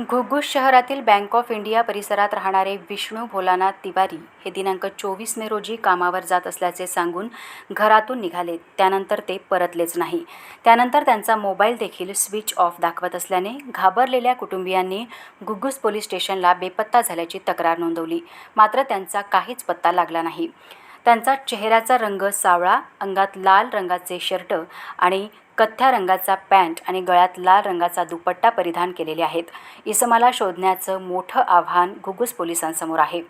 घुग्गुस शहरातील bank of India परिसरात राहणारे विष्णू भोलानाथ तिवारी हे दिनांक चोवीस मे रोजी कामावर जात असल्याचे सांगून घरातून निघाले. त्यानंतर ते परतलेच नाही. त्यानंतर त्यांचा मोबाईल देखील स्विच ऑफ दाखवत असल्याने घाबरलेल्या कुटुंबियांनी घुग्गुस पोलीस स्टेशनला बेपत्ता झाल्याची तक्रार नोंदवली. मात्र त्यांचा काहीच पत्ता लागला नाही. त्यांचा चेहऱ्याचा रंग सावळा अंगात लाल रंगाचे शर्ट आणि कथ्या रंगाचा पॅन्ट आणि गळ्यात लाल रंगाचा दुपट्टा परिधान केलेले आहेत. इसमाला शोधण्याचं मोठं आव्हान घुगुस पोलिसांसमोर आहे.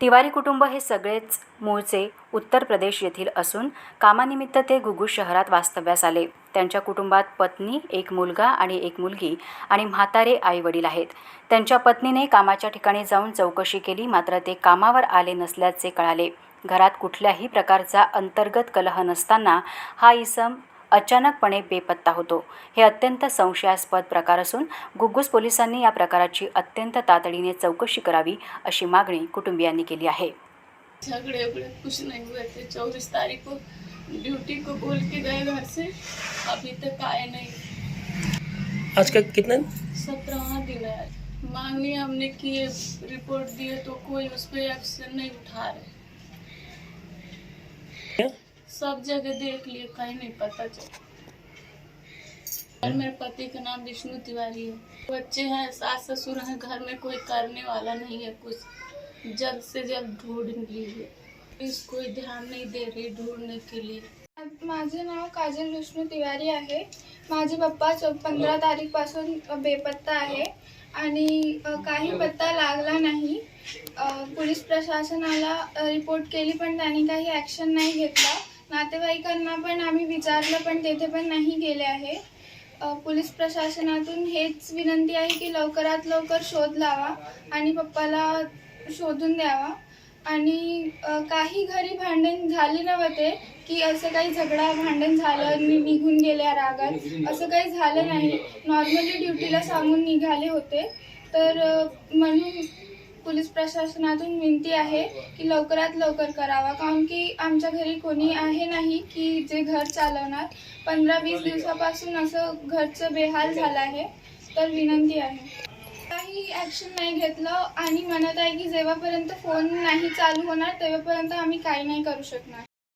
तिवारी कुटुंब हे सगळेच मूळचे उत्तर प्रदेश येथील असून कामानिमित्त ते घुगुस शहरात वास्तव्यास आले. त्यांच्या कुटुंबात पत्नी एक मुलगा आणि एक मुलगी आणि म्हातारे आई वडील आहेत. त्यांच्या पत्नीने कामाच्या ठिकाणी जाऊन चौकशी केली मात्र ते कामावर आले नसल्याचे कळाले. घरात कुठल्याही प्रकारचा अंतर्गत कलह नसताना हा इसम अचानकपणे बेपत्ता होतो. हे अत्यंत संशयास्पद प्रकार असून गुग्गुस पोलिसांनी या प्रकाराची अत्यंत तातडीने चौकशी करावी अशी मागणी कुटुंबियांनी केली आहे. झगड़े उगड़े कुछ नहीं हुए थे चौबीस तारीख को ड्यूटी बोल के गए घर से अभी तक आए नहीं। आज का कितना सत्रह दिन है। मांगनी हमने किए रिपोर्ट दिए तो कोई उस पर एक्शन नहीं उठा रहे। क्या? सब जगह देख लिए कहीं नहीं पता चला। और मेरे पति का नाम विष्णु तिवारी है। बच्चे हैं सास ससुर हैं घर में कोई करने वाला नहीं है कुछ जल्द से जल्द ढूंढ लीजिए कोई ध्यान नहीं दे रही ढूँढने के लिए। माझे नाव काजल विष्णू तिवारी आहे. माझे पप्पा चौ पंधरा तारीखपासून बेपत्ता आहे. आणि काही पत्ता लागला नाही. पोलीस प्रशासनाला रिपोर्ट केली पण त्यांनी काही ॲक्शन नाही घेतला. नातेवाईकांना पण आम्ही विचारलं पण तेथे पण नाही गेले आहे. पोलीस प्रशासनातून हेच विनंती आहे की लवकरात लवकर शोध लावा आणि पप्पाला शोधून द्यावा. आणि काही घरी भांडण झाले नव्हते की असं काही झगडा भांडण झालं आणि निघून गेल्या रागात असं काही झालं नाही. नॉर्मली ड्युटीला सांगून निघाले होते. तर म्हणून पोलीस प्रशासनातून विनंती आहे की लवकरात लवकर करावा. कारण की आमच्या घरी कोणी आहे नाही की जे घर चालवणार. पंधरा वीस दिवसापासून असं घरचं बेहाल झालं आहे. तर विनंती आहे. काही ॲक्शन नाही घेतलं आणि म्हणत आहे की जेव्हापर्यंत फोन नाही चालू होणार तेव्हापर्यंत आम्ही काही नाही करू शकणार.